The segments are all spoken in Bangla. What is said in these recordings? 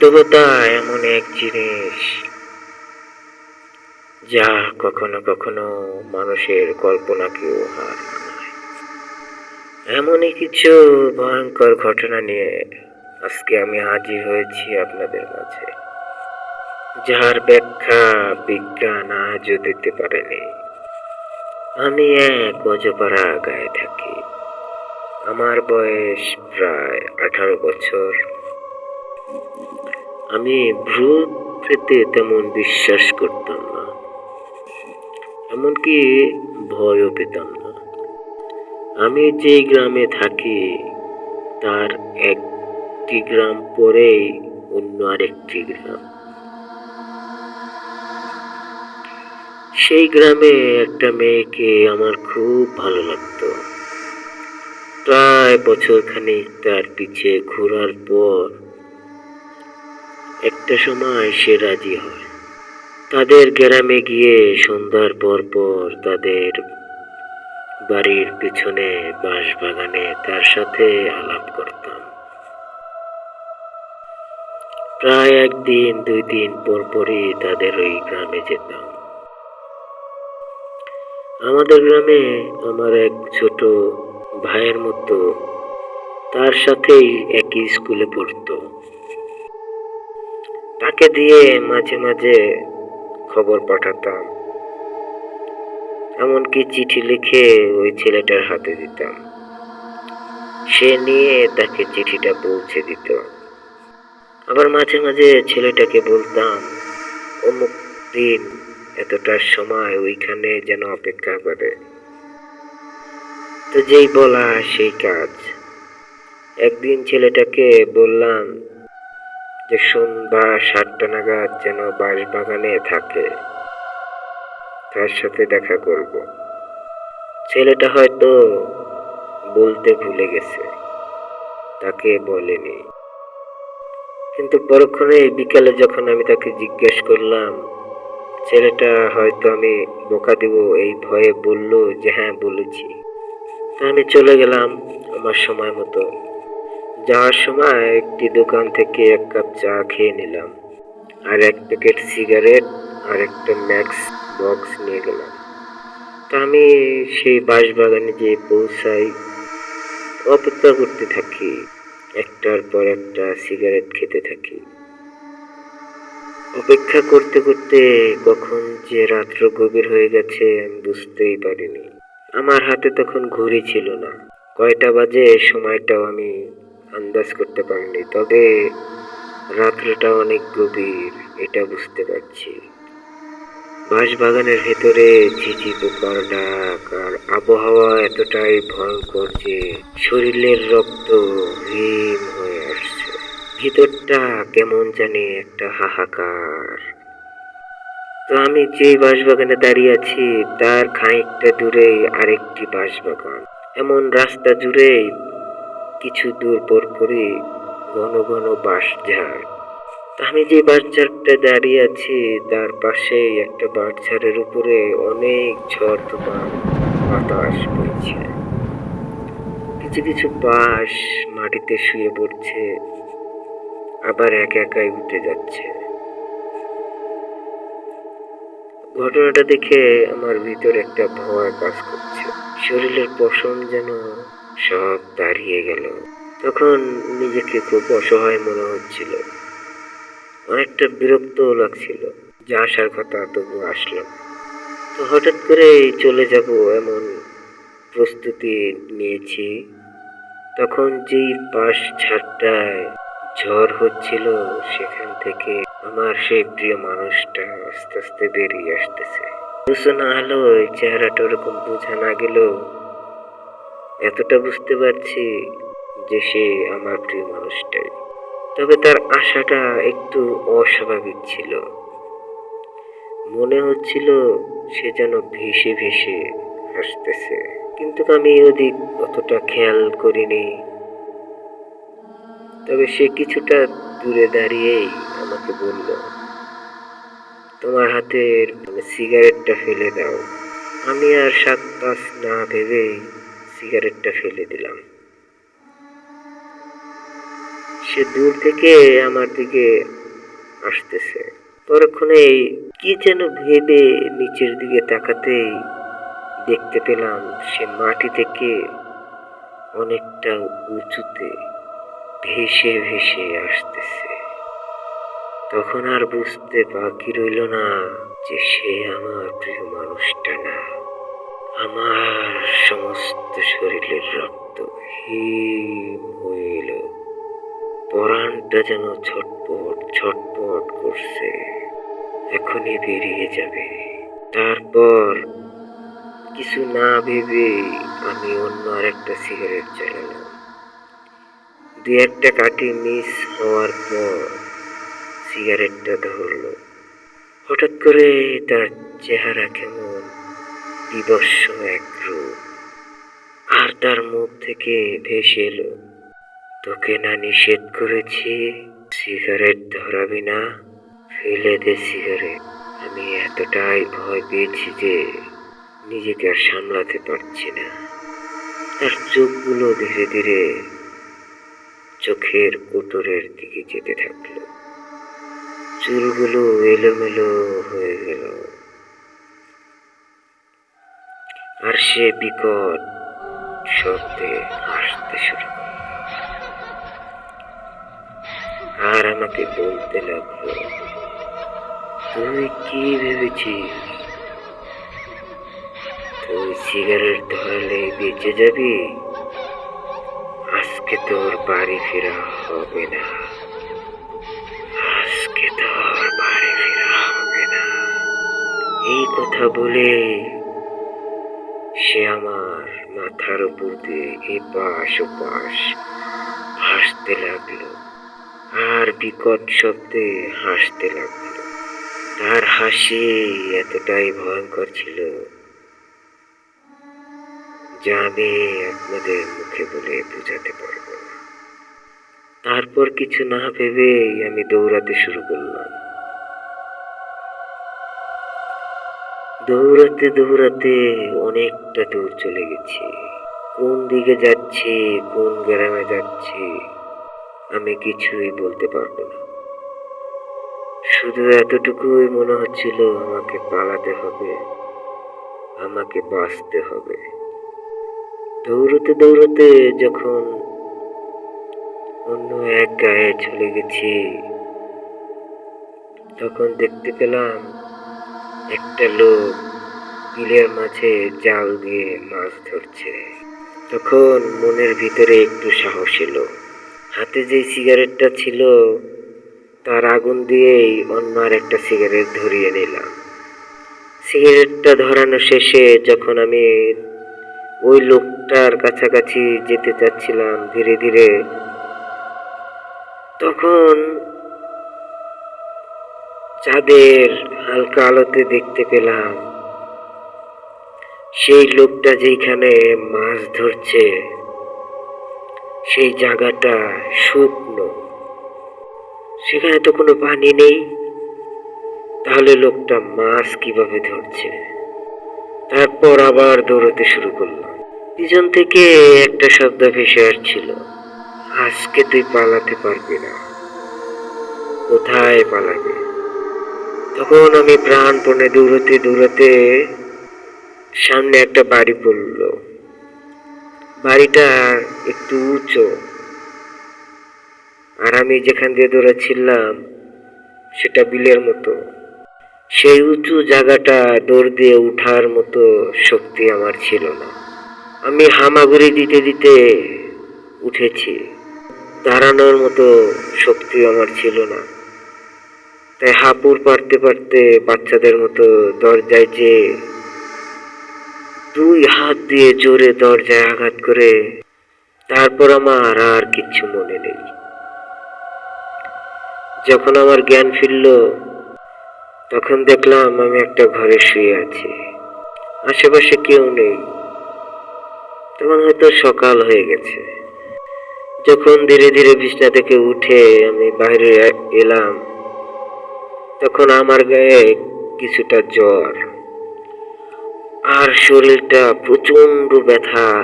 বাস্তবতা এমন এক জিনিস যা কখনো কখনো মানুষের কল্পনাকেও হার এমনই কিছু ভয়ঙ্কর ঘটনা নিয়ে আজকে আমি হাজির হয়েছি আপনাদের মাঝে, যার ব্যাখ্যা বিজ্ঞান আজও দিতে পারেনি। আমি এক অজপাড়া গায়ে থাকি। আমার বয়স প্রায় আঠারো বছর। আমি ভূত প্রেতে তেমন বিশ্বাস করতাম না, এমনকি ভয়ও পেতাম না। আমি যে গ্রামে থাকি, তার একটি গ্রাম পরেই অন্য আরেকটি গ্রাম। সেই গ্রামে একটা মেয়েকে আমার খুব ভালো লাগতো। প্রায় বছর খানিক তার পিছে ঘোরার পর একটা সময় সে রাজি হয়। তাদের গ্রামে গিয়ে সন্ধ্যার পর পর তাদের বাড়ির পিছনে বাঁশবাগানে তার সাথে আলাপ করতাম। প্রায় একদিন, দুই দিন পর পরই তাদের ওই গ্রামে যেতাম। আমাদের গ্রামে আমার এক ছোট ভাইয়ের মতো তার সাথেই একই স্কুলে পড়তো। তাকে দিয়ে মাঝে মাঝে খবর পাঠাতাম। এমনকি চিঠি লিখে ওই ছেলেটার হাতে দিতাম। সে নিয়ে তাকে চিঠিটা পৌঁছে দিত। আবার মাঝে মাঝে ছেলেটাকে বলতাম, অমুক দিন এতটার সময় ওইখানে যেন অপেক্ষা করে। তো যেই বলা সেই কাজ। একদিন ছেলেটাকে বললাম যে সন্ধ্যা সাতটা নাগাদ যেন বাঁশবাগানে থাকে। তার সাথে দেখা করব। ছেলেটা হয়তো বলতে ভুলে গেছে। তাকে বলেনি। কিন্তু পরক্ষণে বিকালে যখন আমি তাকে জিজ্ঞেস করলাম, ছেলেটা হয়তো আমি বোকা দেব, এই ভয়ে বলল যে হ্যাঁ বলেছি। আমি চলে গেলাম আমার সময় মতো। যাওয়ার সময় একটি দোকান থেকে এক কাপ চা খেয়ে নিলাম আর এক প্যাকেট সিগারেট আর একটা ম্যাক্স বক্স নিয়ে গেলাম। তা আমি সেই বাঁশবাগানে যেয়ে পৌঁছাই, অপেক্ষা করতে থাকি, একটার পর একটা সিগারেট খেতে থাকি। অপেক্ষা করতে করতে কখন যে রাত্র গভীর হয়ে গেছে আমি বুঝতেই পারিনি। আমার হাতে তখন ঘড়ি ছিল না। কয়টা বাজে সময়টাও আমি আন্দাজ করতে পারিনি, তবে রাত্রটা অনেক গভীর, এটা বুঝতে পারছি। বাঁশবাগানের ভেতরে ঝিঝি পোকার ডাক আর আবহাওয়া এতটাই ভয়ঙ্কর যে শরীরের রক্ত হিম হয়ে আসছে। ভিতরটা কেমন জানি একটা হাহাকার। তো আমি যে বাঁশবাগানে দাঁড়িয়ে আছি, তার খানিকটা দূরেই আরেকটি বাঁশবাগান। এমন রাস্তা জুড়েই কিছু দূর পর পরই ঘন ঘন বাঁশঝাড় আমি যে বাঁশঝাড়টা দাঁড়িয়ে আছি, তার পাশেই একটা বাঁশঝাড়ের উপরে অনেক ঝড় তোমার বাতাস বইছে। কিছু কিছু বাঁশ মাটিতে শুয়ে পড়ছে, আবার এক একাই উঠে যাচ্ছে। ঘটনাটা দেখে আমার ভিতর একটা ভয় কাজ করছে। শরীরের পশম যেন সব দাঁড়িয়ে গেল। তখন নিজেকে খুব অসহায় মনে হচ্ছিল। অনেকটা বিরক্ত লাগছিল যে আসার কথা তবু আসলো তো হঠাৎ করে চলে যাব এমন প্রস্তুতি নিয়েছি। তখন যেই পাশ ছাড়টায় ঝড় হচ্ছিল, সেখান থেকে আমার সেই প্রিয় মানুষটা আস্তে আস্তে বেরিয়ে আসতেছে। সূচনা আলোয় চেহারাটা ওরকম বোঝা না গেলেও এতটা বুঝতে পারছি যে সে আমার প্রিয় মানুষটাই। তবে তার আশাটা একটু অস্বাভাবিক ছিল। মনে হচ্ছিল সে যেন ভেসে ভেসে হাসতেছে। কিন্তু আমি ওদিক অতটা খেয়াল করিনি। তবে সে কিছুটা দূরে দাঁড়িয়েই আমাকে বলল, তোমার হাতের সিগারেটটা ফেলে দাও। আমি আর সাত পাঁচ না ভেবেই সিগারেটটা ফেলে দিলাম। সে দূর থেকে আমার দিকে আসতেছে। পরক্ষণে কি যেন ভেবে নিচের দিকে তাকাতেই দেখতে পেলাম সে মাটি থেকে অনেকটা উঁচুতে ভেসে ভেসে আসতেছে। তখন আর বুঝতে বাকি রইল না যে সে আমার প্রিয় মানুষটা না। আমার সমস্ত শরীরের রক্ত হিম হয়ে এলো পরাণটা যেন ছটপট ছটপট করছে। এখনই বেরিয়ে যাবে। তারপর কিছু না ভেবে আমি অন্য আরেকটা সিগারেট জ্বালালাম। দু একটা কাঠি মিস হওয়ার পর সিগারেটটা ধরলো। হঠাৎ করে তার চেহারা কেমন বিবস্ব এক রূপ। আর তার মুখ থেকে ভেসে এলো, তোকে না নিষেধ করেছি, সিগারেট ধরাবি না, ফেলে দে সিগারেট। আমি এতটাই ভয় পেয়েছি যে নিজেকে আর সামলাতে পারছি না। তার চোখগুলো ধীরে ধীরে চোখের কোটরের দিকে যেতে থাকল। চুলগুলো এলোমেলো সে বিকট শব্দে হাসতে শুরু আর আমাকে বলতে লাগল, তুই কি ভেবেছিস? তুই সিগারেট ধরালে বেঁচে যাবি? আজকে তোর বাড়ি ফেরা হবে না। আজকে তোর বাড়ি ফেরা হবে না। এই কথা বলে সে আমার মাথার উপর দিয়ে এপাশ ওপাশ হাসতে লাগল। আর বিকট শব্দে হাসতে লাগল। তার হাসি এতটাই ভয়ঙ্কর ছিল যা আমি আপনাদের মুখে বলে বোঝাতে পারব না। তারপর কিছু না ভেবেই আমি দৌড়াতে শুরু করলাম। দৌড়াতে দৌড়াতে অনেকটা দূর চলে গেছি। কোন দিকে যাচ্ছি, কোন গ্রামে যাচ্ছি, আমি কিছুই বলতে পারব না। শুধু এতটুকুই মনে হচ্ছিল, আমাকে পালাতে হবে, আমাকে বাঁচতে হবে। দৌড়তে দৌড়তে যখন অন্য এক গায়ে চলে গেছি, তখন দেখতে পেলাম একটা লোক বিলের মাঝে জাল দিয়ে মাছ ধরছে। তখন মনের ভিতরে একটু সাহস এলো। হাতে যে সিগারেটটা ছিল, তার আগুন দিয়েই অন্য আর একটা সিগারেট ধরিয়ে নিলাম। সিগারেটটা ধরানো শেষে যখন আমি ওই লোকটার কাছাকাছি যেতে চাচ্ছিলাম ধীরে ধীরে, তখন চাঁদের হালকা আলোতে দেখতে পেলাম। সেই লোকটা যেখানে মাছ ধরছে, সেই জায়গাটা শুকনো। সেখানে তো কোনো পানি নেই। তাহলে লোকটা মাছ কীভাবে ধরছে? তারপর আবার দৌড়াতে শুরু করলাম। পিছন থেকে একটা শব্দ ভেসে আসছিল। আজকে তুই পালাতে পারবি না। কোথায় পালাবি? তখন আমি প্রাণপণে দৌড়াতে দৌড়াতে সামনে একটা বাড়ি পড়ল। বাড়িটা একটু উঁচু। আর আমি যেখান দিয়ে দৌড়াচ্ছিলাম, সেটা বিলের মতো। সেই উঁচু জায়গাটা দৌড় দিয়ে উঠার মতো শক্তি আমার ছিল না। আমি হামাগুড়ি দিতে দিতে উঠেছি। দাঁড়ানোর মতো শক্তি আমার ছিল না। তাই হাঁপুর পারতে পারতে বাচ্চাদের মতো দরজায় যে দুই হাত দিয়ে জোরে দরজায় আঘাত করে, তারপর আমার আর কিচ্ছু মনে নেই। যখন আমার জ্ঞান ফিরল, তখন দেখলাম আমি একটা ঘরে শুয়ে আছি। আশেপাশে কেউ নেই। তখন হয়তো সকাল হয়ে গেছে। যখন ধীরে ধীরে বিছনা থেকে উঠে আমি বাইরে এলাম তখন আমার গায়ে কিছুটা জ্বর। আর শরীরটা প্রচণ্ড ব্যথা।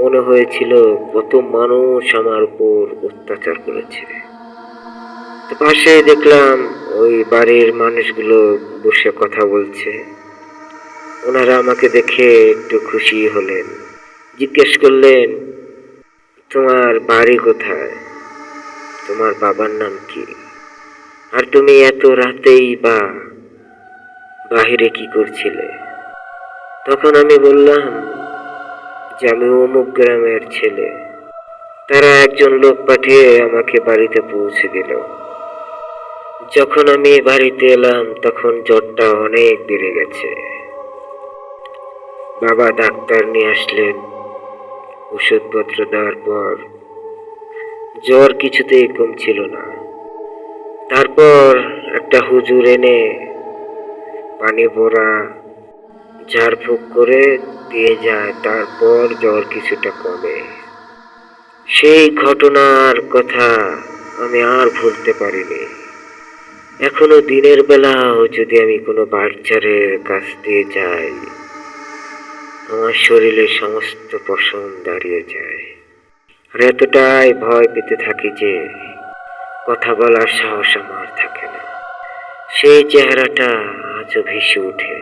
মনে হয়েছিল কত মানুষ আমার উপর অত্যাচার করেছে। পাশে দেখলাম ওই বাড়ির মানুষগুলো বসে কথা বলছে। ওনারা আমাকে দেখে একটু খুশি হলেন। জিজ্ঞেস করলেন, তোমার বাড়ি কোথায়? তোমার বাবার নাম কি? আর তুমি এত রাতেই বা বাহিরে কি করছিলে? তখন আমি বললাম, যে আমি অমুক গ্রামের ছেলে। তারা একজন লোক পাঠিয়ে আমাকে বাড়িতে পৌঁছে দিল। যখন আমি বাড়িতে এলাম, তখন জ্বরটা অনেক বেড়ে গেছে। বাবা ডাক্তার নিয়ে আসলেন, ওষুধপত্র দেওয়ার পর। জ্বর কিছুতেই কমছিল না। তারপর একটা হুজুর এনে পানি ভরা ঝাড়ফুঁক করে দিয়ে যায়, তারপর জ্বর কিছুটা কমে। সেই ঘটনার কথা আমি আর ভুলতে পারিনি। এখনও দিনের বেলাও যদি আমি কোনো বাচ্চারের কাছ দিয়ে যাই, আমার শরীরে সমস্ত পশম দাঁড়িয়ে যায়। আর এতটাই ভয় পেতে থাকি যে কথা বলার সাহস আমার থাকে না। সেই চেহারাটা আজও ভেসে ওঠে।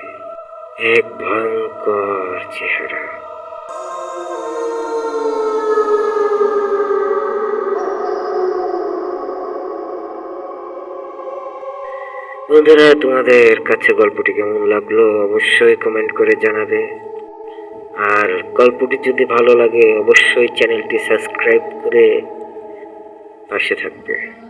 এক ভয়ঙ্কর চেহারা। বন্ধুরা, তোমাদের কাছে গল্পটি কেমন লাগল অবশ্যই কমেন্ট করে জানাবে। আর গল্পটি যদি ভালো লাগে, অবশ্যই চ্যানেলটি সাবস্ক্রাইব করে পাশে থাকবে।